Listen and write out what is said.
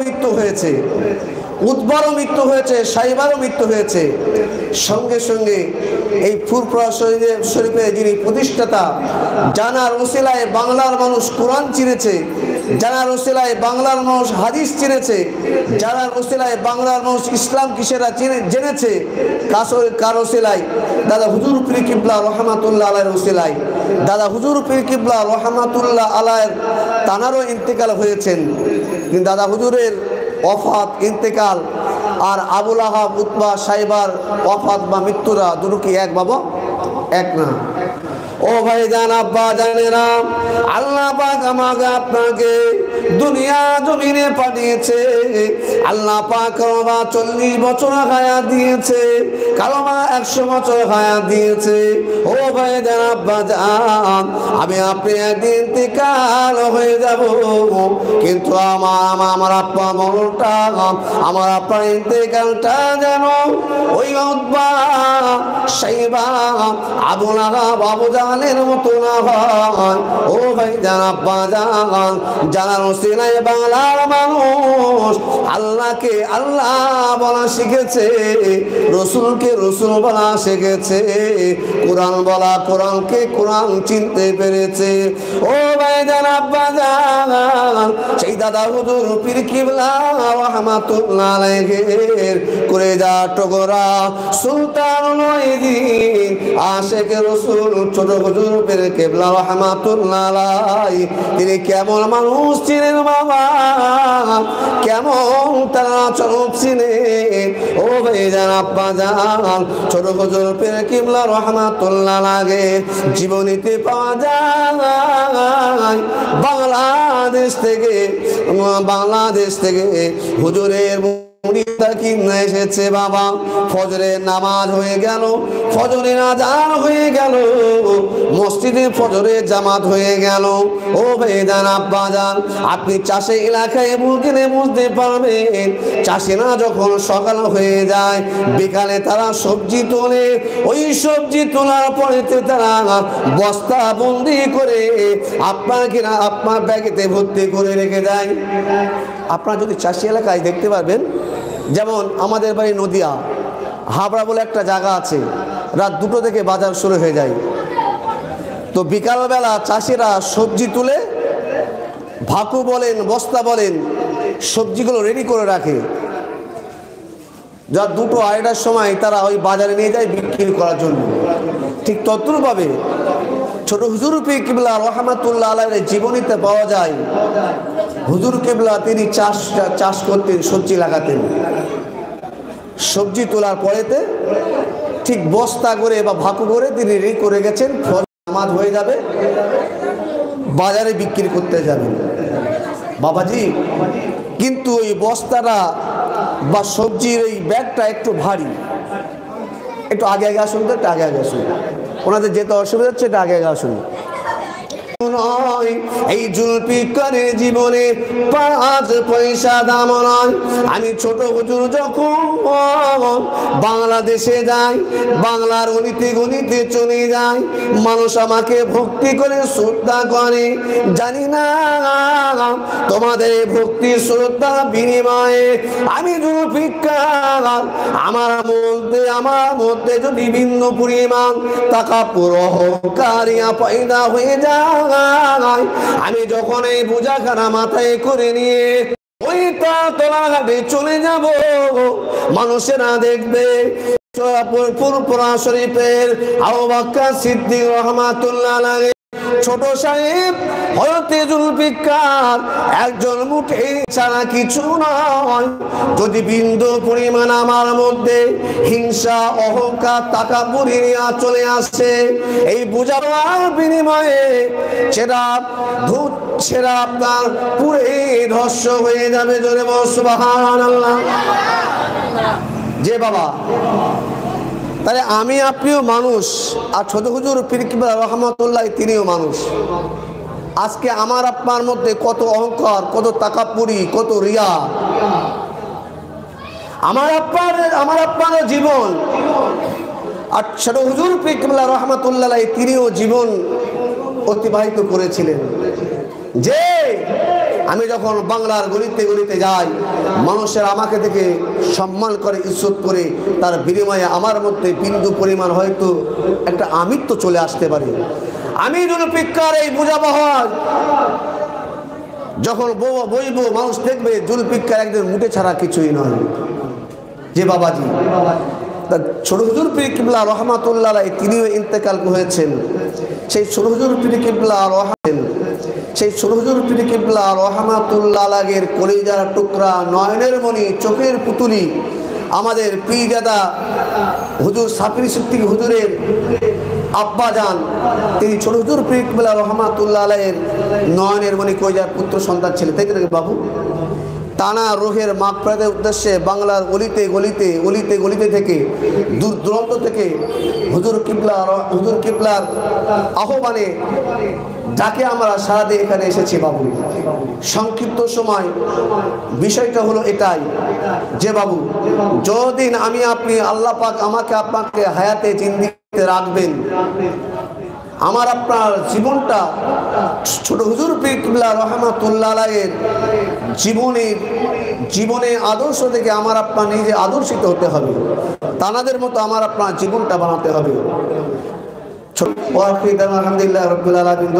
মৃত্যু হয়েছে। উদ্বারও মৃত্যু হয়েছে, সাইবারও মৃত্যু হয়েছে। সঙ্গে সঙ্গে এই ফুরফুরা শরীফে শরীফের যিনি প্রতিষ্ঠাতা, জানার ওসিলায় বাংলার মানুষ কোরআন চিনেছে জানার ওসিলায় বাংলার মানুষ হাদিস চিনেছে জানার ওসিলায় বাংলার মানুষ ইসলাম কিসেরা জেনেছে, কাসর কার ওসিলায় দাদা হুজুর পীর কিবলা রহমাতুল্লাহ আলাইয়ের ওসিলায় দাদা হুজুর পীর কিবলা রহমাতুল্লাহ আলায়ের তানারও ইন্তেকাল হয়েছেন। কিন্তু দাদা হুজুরের অফাত ইন্তেকাল আর আবুল আহাব, উতবা সাইবার অফাত বা মৃত্যুরা দুটো কি এক বাবা এক না। ও ভাই জান আব্বা জানেরা আল্লাহ পাক আমাকে আপনাকে দুনিয়া জমিনে পাঠিয়েছে। আল্লাহ পাক কালমা চল্লিশ বছর হায়াত দিয়েছে। কালমা একশো বছর হায়াত দিয়েছে। ও ভাই জান আব্বা আমি আপনি একদিন ইন্তেকাল হয়ে যাব। কিন্তু আমার আমার আব্বা মরটা আমার আপনার ইন্তেকালটা যেন ওই উদ্বা আগা বাবু জানের মতো না হয়। ও ভাই জান জান জানার সিলাই বাংলার মানুষ। আল্লাহকে আল্লাহ বলা শিখেছে, রসুলকে রসুল বলা শিখেছে, কোরআন বলা কোরআনকে কোরআন চিনতে পেরেছে। ও ভাই জান আব্বা সেই দাদা হুজুর পীর কিবলা রহমাতুল্লাহ করে যা টগরা সুলতান আশেক রসুল ছোট হুজুর পীর কিবলা রহমাতুল্লাহ তিনি কেমন মানুষ ছিলেন বাবা? কেমন তারা চরম ছিলেন? ও ভাই জান আব্বা জান, ছোট হুজুর পীর কিবলা রহমাতুল্লাহ লাগে জীবনীতে পাওয়া যায় বাংলাদেশ থেকে বাংলাদেশ থেকে হুজুরের এসেছে বাবা? ফজরের নামাজ হয়ে গেল, ফজরের আজান হয়ে গেল, মসজিদে ফজরের জামাত হয়ে গেল। ও বেদান আব্বা যান আপনি চাষে এলাকায় গেলে বুঝতে পারবেন চাষিরা যখন সকাল হয়ে যায়, বিকালে তারা সবজি তোলে, ওই সবজি তোলার পরেতে তারা বস্তা বন্দি করে আপনার কিনা আপনার ব্যাগেতে ভর্তি করে রেখে দেয়। আপনারা যদি চাষি এলাকায় দেখতে পারবেন যেমন আমাদের বাড়ি নদিয়া, হাবড়া বলে একটা জায়গা আছে, রাত দুটো থেকে বাজার শুরু হয়ে যায়। তো বিকালবেলা চাষিরা সবজি তুলে, ভাকু বলেন, বস্তা বলেন, সবজিগুলো রেডি করে রাখে। যা দুটো আড়াইটার সময় তারা ওই বাজারে নিয়ে যায় বিক্রি করার জন্য। ঠিক তদ্রুপভাবে ছোট হুজুর পি কিবলা রহমাতুল্লাহ আলাইয়ের জীবনীতে পাওয়া যায় হুজুর কেবলা, তিনি চাষ চাষ করতেন, সবজি লাগাতেন। সবজি তোলার পরেতে ঠিক বস্তা করে বা ভাকু করে তিনি রেডি করে গেছেন ফল নামাজ হয়ে যাবে, বাজারে বিক্রি করতে যাবেন। বাবাজি, কিন্তু ওই বস্তাটা বা সবজির ওই ব্যাগটা একটু ভারী। একটু আগে আগে আসুন তো, একটু আগে আগে আসুন। ওনাদের যেতে অসুবিধা হচ্ছে এটা আগে আগে আসুন। এই জুলপিকারের জীবনে পাঁচ পয়সা দাম নয়। আমি ছোট হুজুর যখন বাংলাদেশে যাই, বাংলার গণিতে গণিতে চলে যাই, মানুষ আমাকে ভক্তি করে শ্রদ্ধা করে। জানি না তোমাদের ভক্তি শ্রদ্ধা বিনিময়ে আমি জুলপিকার আমার মধ্যে আমার মধ্যে যদি ভিন্ন পরিমাণ টাকা পুরো কারিয়া পয়দা হয়ে যায় আমি যখন এই বোঝাখানা মাথায় করে নিয়ে ওই তোলা ঘাটে চলে যাব, মানুষেরা দেখবে। পুরপুরা শরীফের আবু সিদ্দিক রহমাতুল্লাহ আলাইহি ছোট সাহেব হয়তে জুলফিকার একজন মুঠে ছাড়া কিছু নয়। যদি বিন্দু পরিমাণ আমার মধ্যে হিংসা, অহংকার টাকা বুড়িয়া চলে আসছে এই বুঝাবার বিনিময়ে সেটা ধূত, সেটা আপনার পুরে ধস্য হয়ে যাবে জোরে বসবাহান আল্লাহ যে বাবা তাহলে আমি আপনিও মানুষ, আর ছোট হুজুর পিরকিবা রহমতুল্লাহ তিনিও মানুষ। আজকে আমার আপনার মধ্যে কত অহংকার, কত তাকাপুরি, কত রিয়া। আমার আপনার আমার আপনার জীবন, আর ছোট হুজুর পিরকিবলা রহমতুল্লাহ তিনিও জীবন অতিবাহিত করেছিলেন। যে আমি যখন বাংলার গলিতে গলিতে যাই, মানুষের আমাকে দেখে সম্মান করে, ইজ্জত করে, তার বিনিময়ে আমার মধ্যে বিন্দু পরিমাণ হয়তো একটা আমিত্ব চলে আসতে পারে। আমি জুলফিকার এই বুঝাবহার। যখন বউ- বইব মানুষ দেখবে, জুলফিকার একজন মুটে ছাড়া কিছুই নয়। যে বাবাজি ছোট হুজুর পীর কিবলা রহমাতুল্লাহ তিনিও ইন্তেকাল হয়েছেন সেই ছোট হুজুর পীর কিবলা রহমান সেই হুজুর পীর কিবলা রহমাতুল্লা লাগের কলিজার টুকরা নয়নের মণি, চোখের পুতুলি, আমাদের পিজাদা হুজুর সাফির সিদ্দিক হুজুরের আব্বা যান তিনি ছোট হুজুর পীর কিবলা রহমাতুল্লাহ আলাইয়ের নয়নের মণি কলিজার পুত্র সন্তান ছিলেন। তাই বাবু? টানা রোহের মাকফরাতের উদ্দেশ্যে বাংলার গলিতে গলিতে গলিতে গলিতে থেকে, দূর দূরান্ত থেকে হুজুর কিবলা হুজুর কিবলার আহ্বানে যাকে আমরা সারা দিয়ে এখানে এসেছি বাবু। সংক্ষিপ্ত সময়, বিষয়টা হলো এটাই যে বাবু যদিন আমি আপনি আল্লাহ পাক আমাকে আপনাকে হায়াতে চিন্তিতে রাখবেন আমার আপনার জীবনটা ছোট হুজুর পিকুল্লা রহমাতুল্লাহের জীবনের জীবনে আদর্শ থেকে আমার আপনার নিজে আদর্শিত হতে হবে। তানাদের মতো আমার আপনার জীবনটা বানাতে হবে। ছোট আলহামদুলিল্লাহ রবিল আলমিন